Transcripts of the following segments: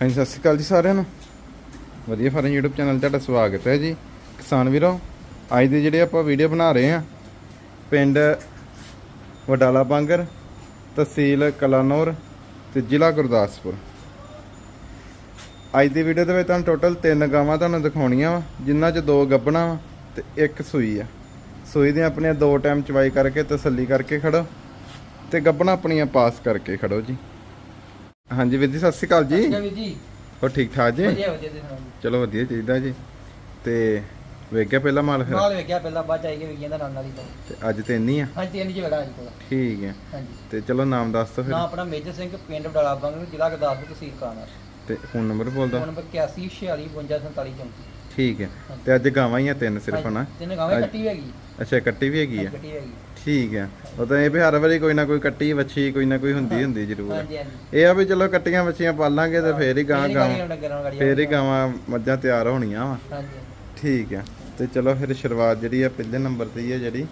ਹਾਂਜੀ, ਸਤਿ ਸ਼੍ਰੀ ਅਕਾਲ ਜੀ ਸਾਰਿਆਂ ਨੂੰ। ਵਧੀਆ ਫਾਰਮ YouTube ਚੈਨਲ ਤੁਹਾਡਾ ਸਵਾਗਤ ਹੈ ਜੀ। ਕਿਸਾਨ ਵੀਰੋ, ਅੱਜ ਦੇ ਜਿਹੜੇ ਆਪਾਂ ਵੀਡੀਓ ਬਣਾ ਰਹੇ ਆ ਪਿੰਡ ਵਡਾਲਾ ਬਾਂਗਰ, ਤਹਿਸੀਲ ਕਲਾਨੌਰ ਤੇ ਜ਼ਿਲ੍ਹਾ ਗੁਰਦਾਸਪੁਰ। ਅੱਜ ਦੀ ਵੀਡੀਓ ਦੇ ਵਿੱਚ ਤੁਹਾਨੂੰ ਟੋਟਲ ਤਿੰਨ ਗਾਵਾਂ ਤੁਹਾਨੂੰ ਦਿਖਾਉਣੀਆਂ ਵਾ ਜਿਨ੍ਹਾਂ 'ਚ ਦੋ ਗੱਬਣਾ ਵਾ ਤੇ ਇੱਕ ਸੂਈ ਆ। ਸੂਈ ਦੀਆਂ ਆਪਣੀਆਂ ਦੋ ਟਾਈਮ ਚਵਾਈ ਕਰਕੇ ਤਸੱਲੀ ਕਰਕੇ ਖੜੋ ਤੇ ਗੱਬਣਾ ਆਪਣੀਆਂ ਪਾਸ ਕਰਕੇ ਖੜੋ ਜੀ। ਹਾਂਜੀ ਵੀਰ ਜੀ ਸਤਿ ਸ਼੍ਰੀ ਅਕਾਲ ਜੀ। ਵੀਰ ਜੀ। ਹੋਰ ਠੀਕ ਠਾਕ ਜੀ? ਵਧੀਆ ਵਧੀਆ ਤੁਸੀਂ ਸੁਣਾਓ ਚਲੋ ਵਧੀਆ ਚਾਹੀਦਾ ਜੀ। ਤੇ ਵੇਖ ਗਿਆ ਪਹਿਲਾ ਮਾਲ ਫਿਰ? ਨਾਲ ਵੇਖਿਆ ਪਹਿਲਾਂ ਬਾਅਦ ਚ ਆਈ ਕੇ ਵੇਖੀਆਂ ਦਾ ਨਾਲ ਨਾਲ ਹੀ ਤਾਂ ਤੇ ਅੱਜ ਤੇ ਇੰਨੀ ਆ? ਹਾਂਜੀ ਤਿੰਨ ਜੀ ਵੇੜਾ ਅੱਜ ਕੋਲ। ਠੀਕ ਹੈ ਹਾਂਜੀ। ਤੇ ਚਲੋ ਨਾਮ ਦੱਸ ਦਿਓ ਨਾ ਫਿਰ ਆਪਣਾ ਮੇਜਰ ਸਿੰਘ ਪਿੰਡ ਬਡਾਲਾ ਬੰਗ ਜ਼ਿਲ੍ਹਾ ਗੁਰਦਾਸਪੁਰ ਤਹਿਸੀਲ ਕਾਨਾ ਤੇ ਫੋਨ ਨੰਬਰ ਬੋਲ ਫੋਨ ਦਿਓ ਨੰਬਰ 81 46 52 47 34 ਠੀਕ ਹੈ ਤੇ ਅੱਜ ਗਾਵਾਂ ਹੀ ਆ ਤਿੰਨ ਸਿਰਫ ਨਾ ਤਿੰਨ ਗਾਵੇਂ ਕੱਟੀ ਹੈਗੀ। ਅੱਛਾ ਕੱਟੀ ਵੀ ਹੈਗੀ ਆ? ਕੱਟੀ ਹੈਗੀ। ਠੀਕ ਹੈ ਉਹ ਤਾਂ ਇਹ ਵੀ ਹਰ ਵਾਰੀ ਕੋਈ ਨਾ ਕੋਈ ਕੱਟੀ ਵੱਛੀ ਕੋਈ ਨਾ ਕੋਈ ਹੁੰਦੀ ਹੁੰਦੀ ਜ਼ਰੂਰ। ਹਾਂਜੀ ਹਾਂਜੀ। ਇਹ ਆ ਵੀ ਚਲੋ ਕੱਟੀਆਂ ਵੱਛੀਆਂ ਪਾਲਾਂਗੇ ਤੇ ਫੇਰ ਹੀ ਗਾਂ ਗਾਂ ਫੇਰ ਹੀ ਗਾਵਾਂ ਮੱਝਾਂ ਤਿਆਰ ਹੋਣੀਆਂ ਵਾ। ਹਾਂਜੀ। ਠੀਕ ਹੈ ਤੇ ਚਲੋ ਫਿਰ ਸ਼ੁਰੂਆਤ ਜਿਹੜੀ ਆ ਪਹਿਲੇ ਨੰਬਰ ਤੇ ਹੀ ਆ ਜਿਹੜੀ।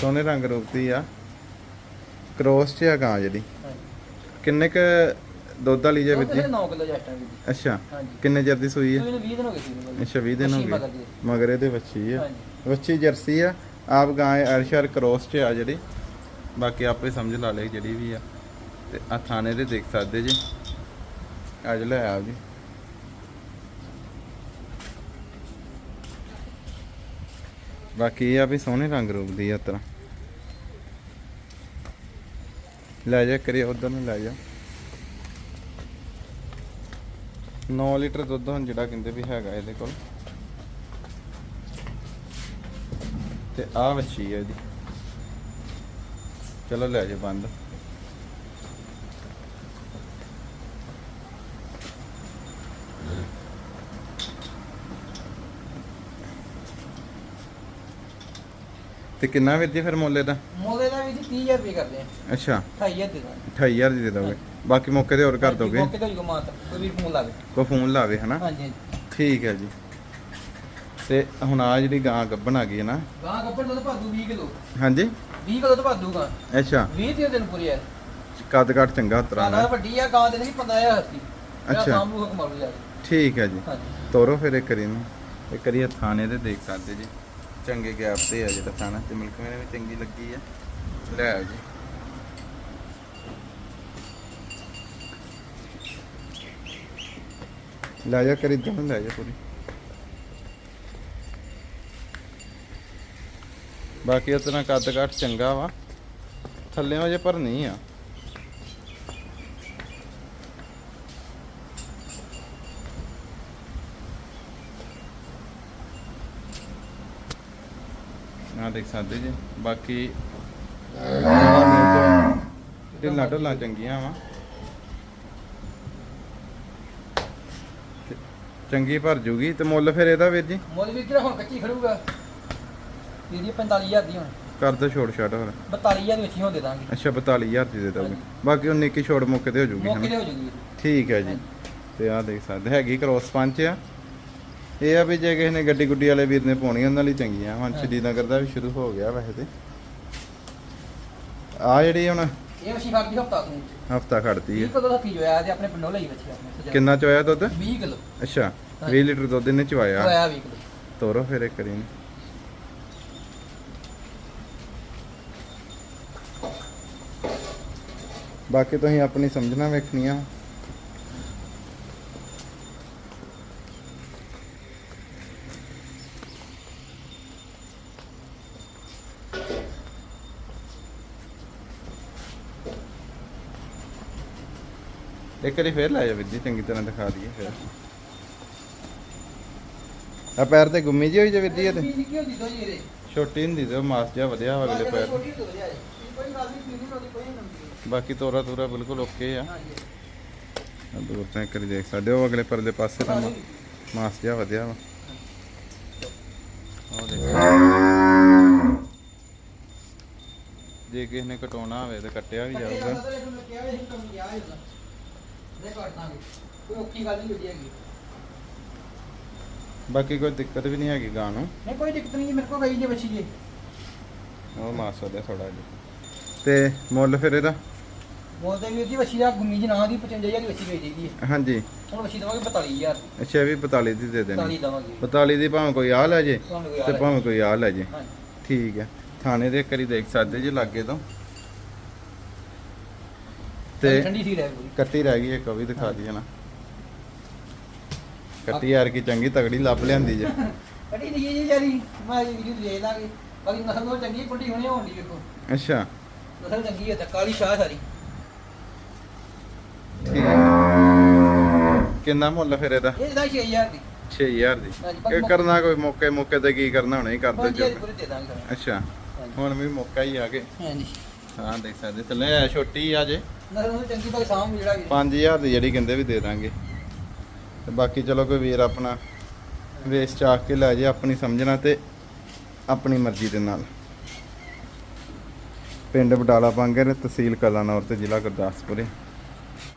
ਸੋਨੇ ਰੰਗ ਰੂਪ ਦੀ ਆ। ਕ੍ਰੋਸ ਚ ਆ ਗਾਂ ਜਿਹੜੀ। ਹਾਂਜੀ। ਕਿੰਨੇ ਕ ਦੁੱਧ ਵਾਲੀ ਜੇ ਵਿੱਚ? 9 ਕਿਲੋ ਜੱਟਾਂ ਜੀ। ਅੱਛਾ। ਹਾਂਜੀ। ਕਿੰਨੇ ਚਿਰ ਦੀ ਸੂਈ ਹੈ ਮੈਨੂੰ 20 ਦਿਨ ਹੋ ਗਏ ਸੀ ਮੈਨੂੰ। ਅੱਛਾ 20 ਦਿਨ ਹੋ ਵੱਛੀ ਗਏ। ਮਗਰ ਦੀ। ਮਗਰ ਇਹਦੇ ਵੱਛੀ ਆ। ਹਾਂਜੀ। ਵੱਛੀ ਜਰਸੀ ਆ। ਆਪ ਗਾਂ ਅਰਸ਼ਰ ਕ੍ਰੋਸ ਚ ਆ ਜਿਹੜੀ। ਬਾਕੀ ਆਪੇ ਸਮਝ ਲਾ ਲੈ ਜਿਹੜੀ ਵੀ ਆ। ਤੇ ਆ ਥਾਣੇ ਦੇ ਦੇਖ ਸਕਦੇ ਜੀ। ਅੱਜ ਲੈ ਆ ਜੀ। ਬਾਕੀ ਇਹ ਆ ਵੀ ਸੋਹਣੇ ਰੰਗ ਰੂਪ ਦੀ ਆ ਤਰ੍ਹਾਂ। ਲੈ ਜਾ ਕਰੀ, ਉਧਰ ਨੂੰ ਲੈ ਜਾ। 9 ਲੀਟਰ ਦੁੱਧ ਹੁਣ ਜਿਹੜਾ ਕਹਿੰਦੇ ਵੀ ਹੈਗਾ ਇਹਦੇ ਕੋਲ। ਤੇ ਆ ਵੱਛੀ ਹੈ ਇਹਦੀ। ਚਲੋ ਲੈ ਜਾ ਬੰਦ। ਤੇ ਕਿੰਨਾ ਵੀਰ ਜੀ ਫਿਰ ਮੁੱਲ ਇਹਦਾ? ਮੋਲੇ ਦਾ ਵੀ ਜੀ 30000 ਰੁਪਏ ਕਰਦੇ ਆ। ਅੱਛਾ। 28000 ਦੇ ਦਾਂਗੇ। 28000 ਦੀ ਦੇ ਦੋਗੇ ਬਾਕੀ ਮੌਕੇ ਤੇ ਹੋਰ ਕਰ ਦੋਗੇ। ਮੌਕੇ ਤੇ ਹੀ ਮਾਤ। ਕੋਈ ਵੀ ਫੋਨ ਲਾਵੇ। ਕੋਈ ਫੋਨ ਲਾਵੇ ਹਨਾ? ਹਾਂਜੀ ਹਾਂਜੀ। ਠੀਕ ਹੈ ਜੀ। ਤੇ ਹੁਣ ਆ ਜਿਹੜੀ ਗਾਂ ਗੱਭਣ ਆ ਗਈ ਹੈ ਨਾ। ਗਾਂ ਕੱਪੜ ਦੁੱਧ ਭਾਦੂ 20 ਕਿਲੋ। ਹਾਂਜੀ। 20 ਕਿਲੋ ਦੁੱਧ ਭਾਦੂ ਗਾਂ ਅੱਛਾ। 20 ਦੇ ਦਿਨ ਪੂਰੀ ਹੈ। ਕੱਦ ਕਾਠ ਚੰਗਾ ਗਾਂ ਦਾ ਵੱਡੀ ਆ ਗਾਂ ਦੇ ਨਹੀਂ 15000 ਦੀ ਅੱਛਾ। ਸਾਹਮਣੇ ਹੁਕਮ ਮਾਰੂ ਜਾ ਠੀਕ ਹੈ ਜੀ। ਤੋਰੋ ਫਿਰ ਇੱਕ ਕਰੀ ਨੂੰ ਇੱਕ ਕਰੀ ਥਾਣੇ ਤੇ ਦੇਖ ਸਕਦੇ ਜੀ। ਚੰਗੇ ਗੈਪ ਤੇ ਆ ਜਿਹੜਾ ਥਾਣਾ। ਤੇ ਮਿਲਕ ਮੇਰੇ ਵੀ ਚੰਗੀ ਲੱਗੀ ਆ ਲੈ ਆਓ ਜੀ। ਲੈ ਜਾ ਕਰੀ ਦੋਨੋਂ ਲੈ ਜਾ ਪੂਰੀ। ਬਾਕੀ ਉਤਨਾ ਕੱਦ ਕਾਠ ਚੰਗਾ ਵਾ। ਥੱਲੇ ਵਜੇ ਪਰ ਆ। ਆ ਦੇਖ ਸਕਦੇ ਜੀ, ਬਾਕੀ ਢਿੱਲਾਂ ਢੁੱਲਾਂ ਚੰਗੀਆਂ ਵਾ। ਚੰਗੀ ਭਰ ਜੂਗੀ। ਤੇ ਮੁੱਲ ਫਿਰ ਇਹਦਾ ਵੀਰ ਜੀ? ਮੁੱਲ ਵੀ ਕਿਹੜਾ ਹੁਣ ਕੱਚੀ ਖੜੂਗਾ। ਇਹਦੀ 45000 ਦੀ ਹੁਣ। ਕਰ ਦੋ ਛੋੜ ਛਾਟ ਹੋਰ 42000 ਵਿੱਚ ਹੀ ਹੁਣ ਦੇ ਦਾਂਗੇ। ਅੱਛਾ 42000 ਦੀ ਦੇ ਦੋਗੇ। ਬਾਕੀ ਉਹ ਨਿੱਕੀ ਛੋੜ ਮੁੱਕ ਤੇ ਹੋ ਜੂਗੀ ਮੌਕੇ ਤੇ ਹਨਾ? ਹੋ ਜੂਗੀ ਠੀਕ ਹੈ ਜੀ। ਤੇ ਆਹ ਦੇਖ ਸਕਦੇ ਹੈਗੀ ਕ੍ਰੋਸ ਪੰਚ ਆ। ਇਹ ਆ ਵੀ ਜੇ ਕਿਸੇ ਨੇ ਗੱਡੀ ਗੁੱਡੀ ਵਾਲੇ ਵੀਰ ਨੇ ਪਾਉਣੀ ਉਹਨਾਂ ਲਈ ਚੰਗੀਆਂ। ਹੁਣ ਹਾਂ। ਸ਼੍ਰੀਨਗਰ ਦਾ ਵੀ ਸ਼ੁਰੂ ਹੋ ਗਿਆ ਵੈਸੇ ਤੇ। ਆ ਜਿਹੜੀ ਹੁਣ ਇਹ ਵਸ਼ੀ ਖੜਦੀ ਹਫਤਾ ਤੋਂ। ਹਫਤਾ ਖੜਦੀ 20 ਹੈ ਕਿਲੋ ਦਾ ਕੀ ਹੋਇਆ ਤੇ ਆਪਣੇ ਪਿੰਡੋਂ ਲਈ ਬੱਚੀ ਆਪਣੇ ਕਿੰਨਾ ਚ ਹੋਇਆ ਦੁੱਧ? 20 ਕਿਲੋ। ਅੱਛਾ ਹਾਂ। 20 ਲੀਟਰ ਦੁੱਧ ਇਹਨੇ ਚਵਾਇਆ। ਹੋਇਆ 20 ਕਿਲੋ। ਤੋਰੋ ਫਿਰ ਇੱਕ ਕਰੀ ਬਾਕੀ ਤੁਸੀਂ ਆਪਣੀ ਸਮਝਣਾ ਵੇਖਣੀਆਂ ਇੱਕ ਵਾਰੀ ਫੇਰ ਲੈ ਜਾ ਜੀ ਚੰਗੀ ਤਰ੍ਹਾਂ ਦਿਖਾ ਦਈਏ ਫਿਰ। ਆ ਪੈਰ ਤੇ ਗੁੰਮੀ ਜੀ ਹੋਈ ਜੇ ਵੀਰ ਜੀ ਇਹਦੇ ਪੀਲੀ ਕੀ ਹੁੰਦੀ ਦੋ ਜੀ ਇਹਦੇ ਛੋਟੀ ਹੁੰਦੀ ਤੇ ਮਾਸ ਜਿਹਾ ਵਧਿਆ ਵਾ ਅਗਲੇ ਪੈਰ ਛੋਟੀ ਤੋਂ ਜੀ। ਕੋਈ ਗੱਲ ਨਹੀਂ ਕੋਈ ਨਹੀਂ ਬਾਕੀ ਤੋਰਾ ਤੋਰਾ ਬਿਲਕੁਲ ਓਕੇ ਆ। ਹਾਂਜੀ। ਆਹ ਦੂਰ ਤੋਂ ਇੱਕ ਵਾਰੀ ਦੇਖ ਸਕਦੇ ਹੋ ਅਗਲੇ ਪਰਲੇ ਪਾਸੇ ਤਾਂ ਮਾ- ਮਾਸ ਜਿਹਾ ਵਧਿਆ ਵਾ। ਉਹ ਦੇਖੋ। ਜੇ ਕਿਸੇ ਨੇ ਕਟਾਉਣਾ ਹੋਵੇ ਤਾਂ ਕੱਟਿਆ ਵੀ ਜਾਊਗਾ। ਨਹੀਂ ਬਾਕੀ ਕੋਈ ਦਿੱਕਤ ਵੀ ਨਹੀਂ ਹੈਗੀ ਗਾਂ ਨੂੰ। ਨਹੀਂ ਕੋਈ ਦਿੱਕਤ ਨਹੀਂ ਜੀ ਮੇਰੇ ਕੋਲ ਗਈ ਜੀ ਬੱਚੀ ਜੀ। ਉਹ ਮਾਸ ਵਧਿਆ ਥੋੜਾ ਜਿਹਾ। ਤੇ ਮੁੱਲ ਫਿਰ ਇਹਦਾ? ਬੋਲਦੇ ਵੀਰ ਜੀ ਵਸ਼ੀ ਦਾ ਗੁੰਮੀ ਜੀ ਨਾਂ ਦੀ 55000 ਦੀ ਵਸ਼ੀ ਵੇਚ ਦੀ ਹੈ। ਹਾਂਜੀ। ਹੁਣ ਵਸ਼ੀ ਦਵਾਂਗੇ 45000 ਦੀ। ਅੱਛਾ ਇਹ ਵੀ 45 ਦੀ ਦੇ ਦੇਣੀ। 40 ਦਵਾਂਗੇ। 45 ਦੀ ਭਾਵੇਂ ਕੋਈ ਆ ਲੈ ਜੇ ਤੁਹਾਨੂੰ ਕੋਈ ਤੇ ਯਾਰ ਭਾਵੇਂ ਕੋਈ ਆ ਲੈ ਜੇ। ਹਾਂਜੀ। ਠੀਕ ਹੈ। ਥਾਣੇ ਦੇ ਕਰੀ ਦੇਖ ਸਕਦੇ ਜੀ ਲਾਗੇ ਤੋਂ। ਤੇ ਠੰਡੀ ਸੀ ਰਹਿ ਪੂਰੀ। ਕੱਟੀ ਰਹਿ ਗਈ ਇੱਕ ਉਹ ਵੀ ਦਿਖਾ ਦਈਏ ਨਾ। ਕੱਟੀ ਯਾਰ ਕੀ ਚੰਗੀ ਤਗੜੀ ਲੱਭ ਲਿਆਂਦੀ ਜੇ। ਕੱਢੀ ਦੀ ਜੀ ਜਾਰੀ ਮੈਂ ਵੀਡੀਓ ਦੇ ਦਾਂਗੇ। ਬਾਕੀ ਨਸਲ ਬਹੁਤ ਚੰਗੀ ਹੈ, ਕੁੰਡੀ ਹੁਣੇ ਹੋਣੀ ਵੇਖੋ। ਅੱਛਾ। ਨਸਲ ਚੰਗੀ ਹੈ ਤੇ ਕਾਲੀ ਸ਼ਾਹ ਸਾਰੀ। ਠੀਕ ਹੈ। ਕਿੰਨਾ ਮੁੱਲ ਫਿਰ ਇਹਦਾ? ਇਹ ਦਾ। 6000 ਦੀ। 6000 ਦੀ ਇਹ ਕਰਨਾ ਕੋਈ ਮੌਕੇ ਮੌਕੇ ਤੇ ਕੀ ਕਰਨਾ ਹੁਣੇ ਹੀ ਕਰ ਦੋ 5000 ਪੂਰੇ ਦੇ ਦਾਂਗੇ ਤੁਹਾਨੂੰ। ਅੱਛਾ ਹੁਣ ਵੀ ਮੌਕਾ ਹੀ ਆ ਹਾਂਜੀ। ਹਾਂ ਦੇਖ ਸਕਦੇ ਥੱਲੇ ਹੈ ਛੋਟੀ ਆ ਜੇ। ਚੰਗੀ ਬਾਕੀ ਸਾਹਮ ਜਿਹੜਾ ਵੀ। 5000 ਦੀ ਜਿਹੜੀ ਕਹਿੰਦੇ ਵੀ ਦੇ ਦਾਂਗੇ। ਤੇ ਬਾਕੀ ਚਲੋ ਕੋਈ ਵੀਰ ਆਪਣਾ ਵੇਸ ਚਾਕ ਕੇ ਲੈ ਜੇ ਆਪਣੀ ਸਮਝਣਾ ਤੇ ਆਪਣੀ ਮਰਜ਼ੀ ਦੇ ਨਾਲ। ਪਿੰਡ ਬਡਾਲਾ ਪਾਂਗਰ ਤਹਿਸੀਲ ਕਲਾਨੌਰ ਤੇ ਜ਼ਿਲ੍ਹਾ ਗੁਰਦਾਸਪੁਰ। ਹੈ